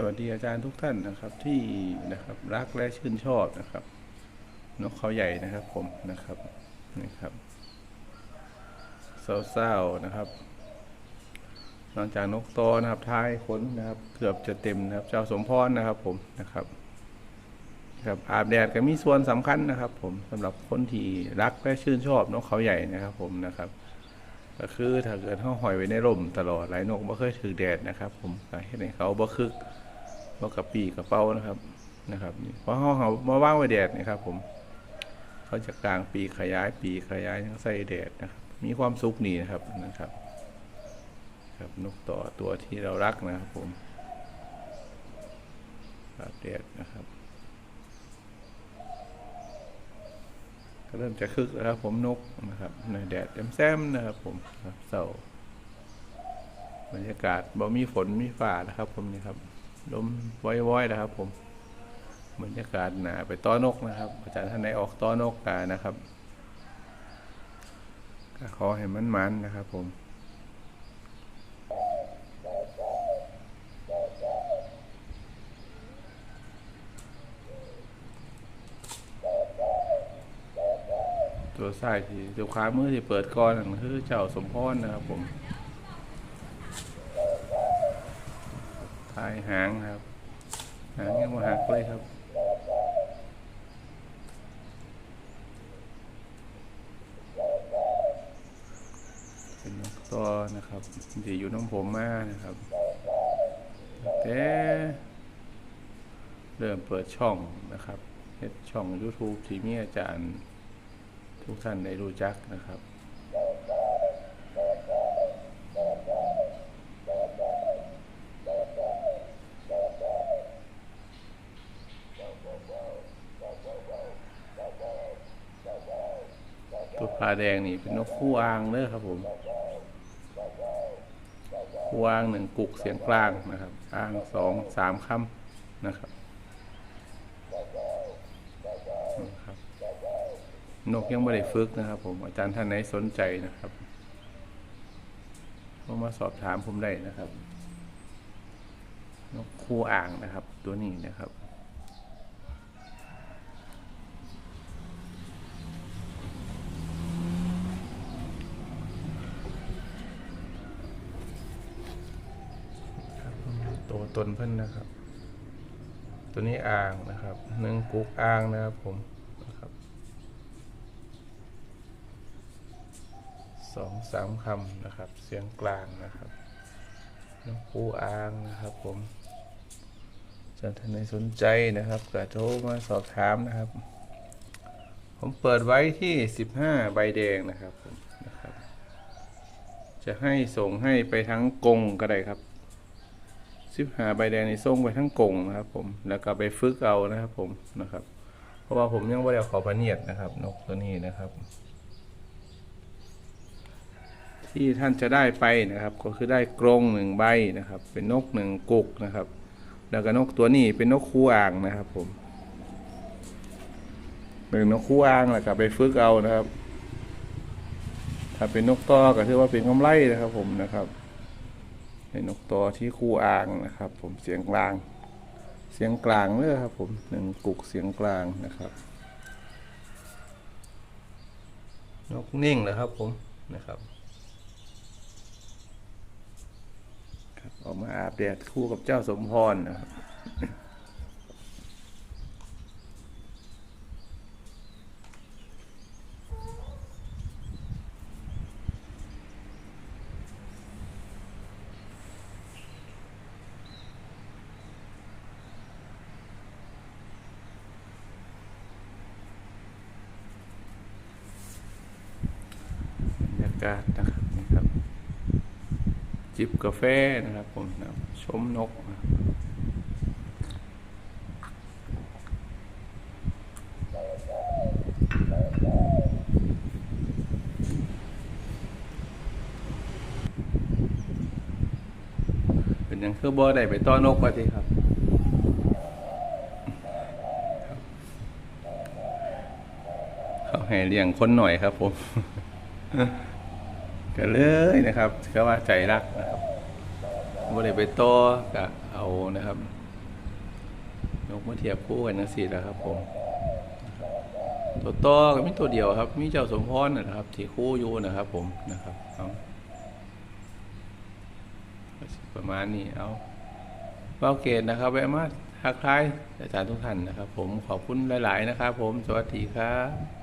สวัสดีอาจารย์ทุกท่านนะครับที่นะครับรักและชื่นชอบนะครับ นกเขาใหญ่นะครับผมนะครับนี่ครับเศร้าๆนะครับหลังจากนกโตนะครับท้ายขนนะครับ เกือบจะเต็มนะครับ เจ้าสมพรนะครับผมนะครับครับอาบแดดก็มีส่วนสำคัญนะครับ ผมสำหรับคนที่รักและชื่นชอบนกเขาใหญ่นะครับ ผมนะครับก็คือถ้าเกิดเขาหอยไว้ในร่มตลอดหลายนกบ่เคยถือแดดนะครับ ผมเห็นให้เขาบ่คึก บ่กระปีกระเป๋านะครับนะครับเพราะเขาเขามาว่างไว้แดดนะครับ ผม เขาจะกลางปีขยายปีขยายทั้งใส่แดดนะครับ มีความสุขนี่นะครับนะครับ ครับนกต่อตัวที่เรารักนะครับผมอาบแดดนะครับก็เริ่มจะคึกแล้วครับผมนกนะครับในแดดแซมๆนะครับ ผมครับเศร้าบรรยากาศบ่มีฝนมีฝ่านะครับ ผมนี่ครับ ลมว้อยๆนะครับ ผมบรรยากาศหนาไปต้อนกนะครับ อาจารย์ท่านไหนออกต้อนกกานะครับก็ขอให้มันมันๆนะครับ ผมตัวซ้ที่ตัวขามือที่เปิดก่อนนั่นคือเจ้าสมพรนะครับผม ท้ายหางครับ หางยังมาหักเลยครับเป็นนกตัวนะครับที่อยู่น้องผมมากนะครับแต่เริ่มเปิดช่องนะครับเฮ็ดช่อง YouTube ที่มีอาจารย์ทุกท่านได้รู้จักนะครับ ตัวปลาแดงนี่เป็นนกคู่อ่างเด้อครับผมคู่อ่างหนึ่งกุกเสียงกลางนะครับอ่างสองสามคำนะครับนกยังไม่ได้ฝึกนะครับผมอาจารย์ท่านไหนสนใจนะครับก็มาสอบถามผมได้นะครับ นกคู่อ่างนะครับ ตัวนี้นะครับ ตัวตนเพิ่นนะครับ ตัวนี้อ่างนะครับหนึ่งกุกอ่างนะครับผมนะครับสองสามคำนะครับ เสียงกลางนะครับนกคูอ่างนะครับผมจะท่านใดสนใจนะครับก็โทรมาสอบถามนะครับ ผมเปิดไว้ที่สิบห้าใบแดงนะครับผมนะครับ จะให้ส่งให้ไปทั้งกรงก็ได้ครับ สิบหาใบแดงในส่งไปทั้งกงนะครับ ผมแล้วก็ไปฝึกเอานะครับ ผมนะครับ เพราะว่าผมยังไม่ได้ขอพระเนียดนะครับ นกตัวนี้นะครับ ที่ท่านจะได้ไปนะครับ ก็คือได้กรงหนึ่งใบนะครับ เป็นนกหนึ่งกุกนะครับ แล้วก็นกตัวนี้เป็นนกคู่อ่างนะครับ ผมเป็นนกคู่อ่างแล้วก็ไปฝึกเอานะครับ ถ้าเป็นนกต่อก็ถือว่าเป็นกำไรนะครับ ผมนะครับ เป็นนกตัวที่คู่อ่างนะครับ ผมเสียงกลาง เสียงกลางเลยครับ ผมหนึ่งกุกเสียงกลางนะครับ นกนิ่งเลยครับผมนะครับครับออกมาอาบแดดคู่กับเจ้าสมพรนะครับ กาศนะครับนี่ครับ จิบกาแฟนะครับผมนะชมนกนะเป็นหยังคือบ่ได้ไปต้อนนกว่าทีครับเขาให้เลี้ยงคนหน่อยครับผม ก็เลยนะครับก็ว่าใจรักนะครับบ่ได้ไปต่อก็เอานะครับยกมาเทียบคู่กันจังซี่แล้วครับผมตัวโตอก็มีตัวเดียวครับ มีเจ้าสมพรนะครับที่คู่อยู่นะครับ ผมนะครับเอาประมาณนี้เอาเบ้าเกตนะครับแวะมาทักทายอาจารย์ทุกท่านนะครับ ผมขอบคุณหลาย ๆ นะครับ ผมสวัสดีครับ